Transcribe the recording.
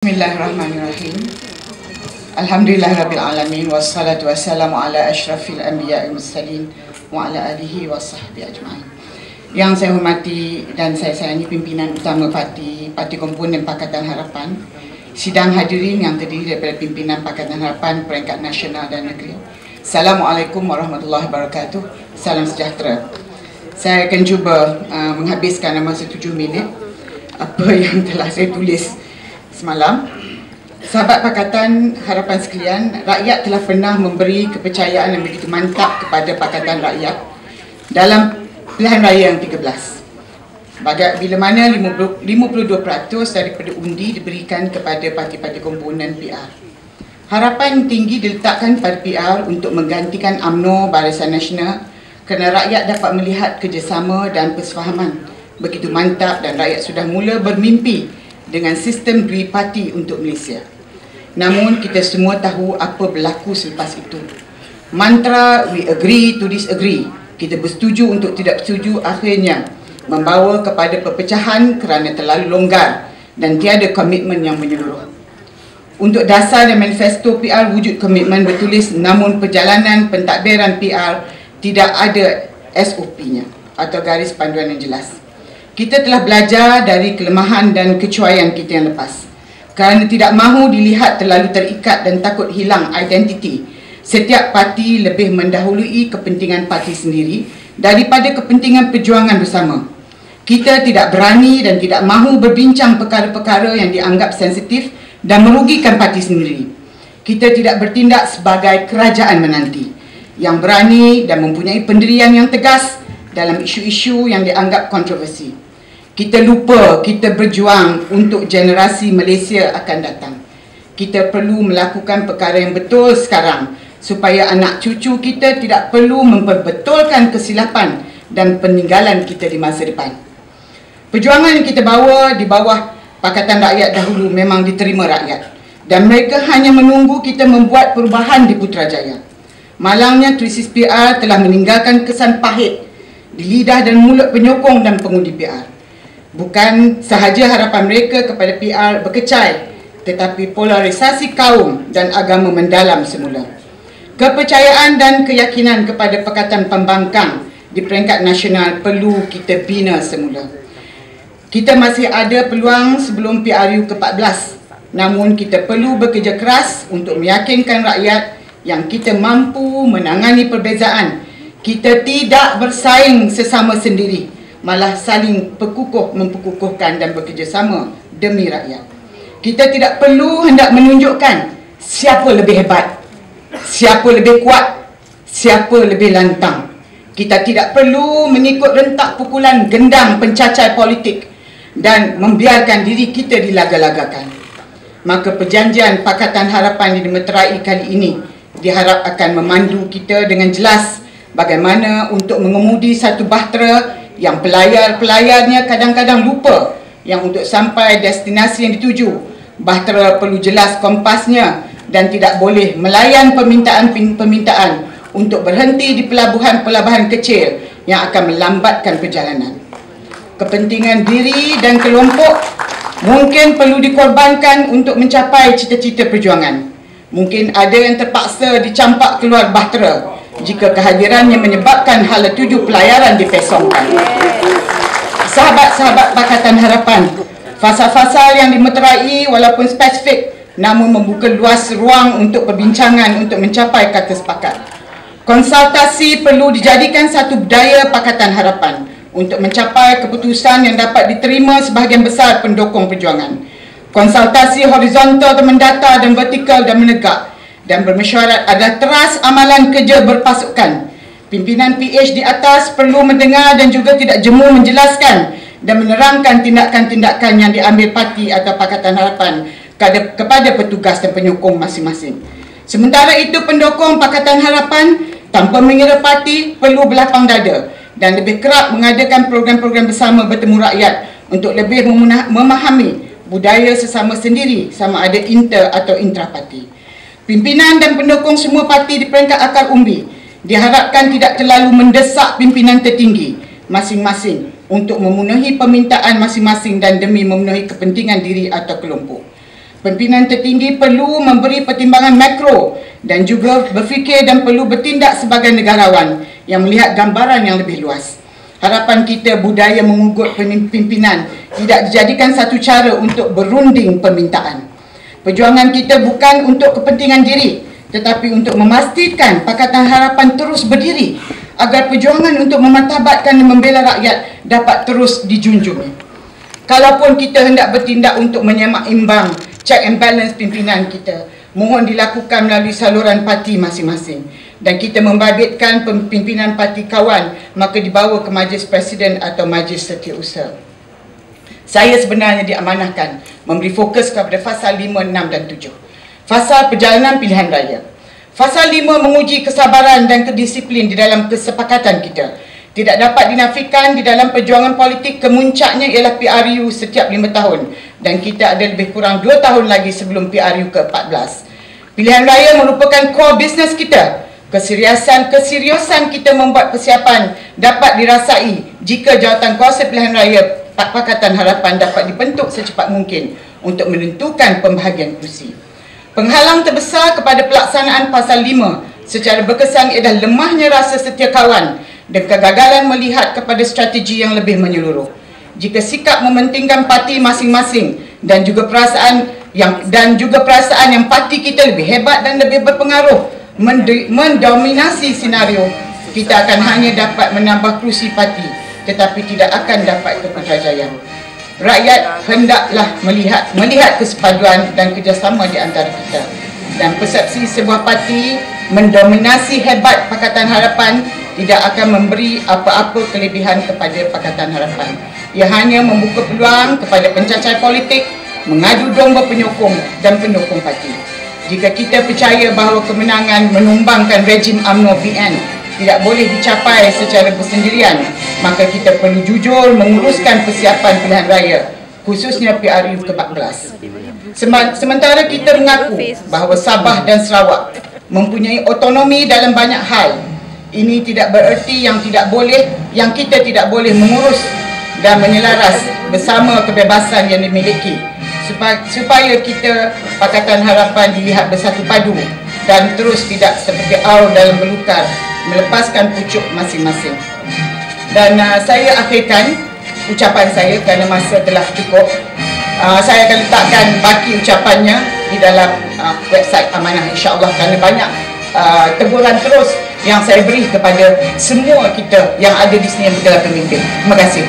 Bismillahirrahmanirrahim. Alhamdulillahirabbil wassalatu wassalamu ala asyrafil anbiya'i mursalin wa ala alihi wasahbihi ajma'in. Yang saya hormati dan saya sayangi pimpinan utama parti Parti Komponen Pakatan Harapan, sidang hadirin yang terdiri daripada pimpinan Pakatan Harapan peringkat nasional dan negeri. Assalamualaikum warahmatullahi wabarakatuh. Salam sejahtera. Saya akan cuba uh, menghabiskan masa tujuh minit apa yang telah saya tulis semalam Sahabat Pakatan Harapan sekalian, rakyat telah pernah memberi kepercayaan yang begitu mantap kepada Pakatan Rakyat dalam pilihan raya yang 13. Bagai bila mana 50, 52% daripada undi diberikan kepada parti-parti komponen PR. Harapan tinggi diletakkan pada PR untuk menggantikan AMNO Barisan Nasional kerana rakyat dapat melihat kerjasama dan persefahaman begitu mantap dan rakyat sudah mula bermimpi dengan sistem dui parti untuk Malaysia. Namun kita semua tahu apa berlaku selepas itu. Mantra we agree to disagree. Kita bersetuju untuk tidak bersetuju akhirnya membawa kepada perpecahan kerana terlalu longgar dan tiada komitmen yang menyeluruh. Untuk dasar dan manifesto PR wujud komitmen bertulis namun perjalanan pentadbiran PR tidak ada SOP-nya atau garis panduan yang jelas. Kita telah belajar dari kelemahan dan kecuaian kita yang lepas. Kerana tidak mahu dilihat terlalu terikat dan takut hilang identiti, setiap parti lebih mendahului kepentingan parti sendiri daripada kepentingan perjuangan bersama. Kita tidak berani dan tidak mahu berbincang perkara-perkara yang dianggap sensitif dan merugikan parti sendiri. Kita tidak bertindak sebagai kerajaan menanti yang berani dan mempunyai pendirian yang tegas dalam isu-isu yang dianggap kontroversi kita lupa kita berjuang untuk generasi Malaysia akan datang. Kita perlu melakukan perkara yang betul sekarang supaya anak cucu kita tidak perlu memperbetulkan kesilapan dan peninggalan kita di masa depan. Perjuangan yang kita bawa di bawah Pakatan Rakyat dahulu memang diterima rakyat dan mereka hanya menunggu kita membuat perubahan di Putrajaya. Malangnya krisis PR telah meninggalkan kesan pahit di lidah dan mulut penyokong dan pengundi PR. Bukan sahaja harapan mereka kepada PR berkecai tetapi polarisasi kaum dan agama mendalam semula. Kepercayaan dan keyakinan kepada Pakatan Pembangkang di peringkat nasional perlu kita bina semula. Kita masih ada peluang sebelum PRU ke-14 namun kita perlu bekerja keras untuk meyakinkan rakyat yang kita mampu menangani perbezaan. Kita tidak bersaing sesama sendiri malah saling perkukuh memperkukuhkan dan bekerjasama demi rakyat. Kita tidak perlu hendak menunjukkan siapa lebih hebat, siapa lebih kuat, siapa lebih lantang. Kita tidak perlu mengikut rentak pukulan gendang pencacai politik dan membiarkan diri kita dilaga-lagakan. Maka perjanjian Pakatan Harapan di Meterai kali ini diharap akan memandu kita dengan jelas bagaimana untuk mengemudi satu bahtera yang pelayar-pelayarnya kadang-kadang lupa yang untuk sampai destinasi yang dituju bahtera perlu jelas kompasnya dan tidak boleh melayan permintaan-permintaan untuk berhenti di pelabuhan-pelabuhan kecil yang akan melambatkan perjalanan. Kepentingan diri dan kelompok mungkin perlu dikorbankan untuk mencapai cita-cita perjuangan. Mungkin ada yang terpaksa dicampak keluar bahtera jika kehadirannya menyebabkan hala tuju pelayaran dipesongkan. Sahabat-sahabat Pakatan Harapan, fasa-fasa yang dimeterai walaupun spesifik namun membuka luas ruang untuk perbincangan untuk mencapai kata sepakat. Konsultasi perlu dijadikan satu budaya Pakatan Harapan untuk mencapai keputusan yang dapat diterima sebahagian besar pendukung perjuangan. Konsultasi horizontal dan mendata dan vertikal dan menegak dan bermesyuarat adalah teras amalan kerja berpasukan. Pimpinan PH di atas perlu mendengar dan juga tidak jemu menjelaskan dan menerangkan tindakan-tindakan yang diambil parti atau Pakatan Harapan kepada petugas dan penyokong masing-masing. Sementara itu pendukung Pakatan Harapan tanpa mengira parti perlu berlapang dada dan lebih kerap mengadakan program-program bersama bertemu rakyat untuk lebih memahami budaya sesama sendiri sama ada inter atau intraparti. Pimpinan dan pendukung semua parti di peringkat akar umbi diharapkan tidak terlalu mendesak pimpinan tertinggi masing-masing untuk memenuhi permintaan masing-masing dan demi memenuhi kepentingan diri atau kelompok. Pimpinan tertinggi perlu memberi pertimbangan makro dan juga berfikir dan perlu bertindak sebagai negarawan yang melihat gambaran yang lebih luas. Harapan kita budaya mengugut pimpinan tidak dijadikan satu cara untuk berunding permintaan. Perjuangan kita bukan untuk kepentingan diri tetapi untuk memastikan Pakatan Harapan terus berdiri agar perjuangan untuk memartabatkan dan membela rakyat dapat terus dijunjung. Kalaupun kita hendak bertindak untuk menyemak imbang check and balance pimpinan kita mohon dilakukan melalui saluran parti masing-masing dan kita membabitkan pimpinan parti kawan maka dibawa ke majlis presiden atau majlis setiausaha saya sebenarnya diamanahkan memberi fokus kepada fasal 5, 6 dan 7 fasal perjalanan pilihan raya fasal 5 menguji kesabaran dan kedisiplin di dalam kesepakatan kita tidak dapat dinafikan di dalam perjuangan politik kemuncaknya ialah PRU setiap lima tahun dan kita ada lebih kurang dua tahun lagi sebelum PRU ke-14. Pilihan raya merupakan core business kita. Keseriusan-keseriusan kita membuat persiapan dapat dirasai jika jawatan kuasa pilihan raya Pakatan Harapan dapat dibentuk secepat mungkin untuk menentukan pembahagian kursi. Penghalang terbesar kepada pelaksanaan pasal 5 secara berkesan ialah lemahnya rasa setia kawan dan kegagalan melihat kepada strategi yang lebih menyeluruh. Jika sikap mementingkan parti masing-masing dan juga perasaan yang dan juga perasaan yang parti kita lebih hebat dan lebih berpengaruh mendominasi senario, kita akan hanya dapat menambah kerusi parti tetapi tidak akan dapat keputrajayaan. Rakyat hendaklah melihat melihat kesepaduan dan kerjasama di antara kita dan persepsi sebuah parti mendominasi hebat Pakatan Harapan tidak akan memberi apa-apa kelebihan kepada Pakatan Harapan. Ia hanya membuka peluang kepada pencacar politik mengadu domba penyokong dan penyokong parti. Jika kita percaya bahawa kemenangan menumbangkan rejim UMNO PN tidak boleh dicapai secara bersendirian, maka kita perlu jujur menguruskan persiapan pilihan raya khususnya PRU ke-14. Sementara kita mengaku bahawa Sabah dan Sarawak mempunyai otonomi dalam banyak hal ini tidak bererti yang tidak boleh yang kita tidak boleh mengurus dan menyelaras bersama kebebasan yang dimiliki supaya kita Pakatan Harapan dilihat bersatu padu dan terus tidak seperti aur dalam belukar melepaskan pucuk masing-masing dan uh, saya akhirkan ucapan saya kerana masa telah cukup uh, saya akan letakkan baki ucapannya di dalam uh, website Amanah insyaAllah kerana banyak uh, teguran terus yang saya beri kepada semua kita yang ada di sini yang bergelar pemimpin. Terima kasih.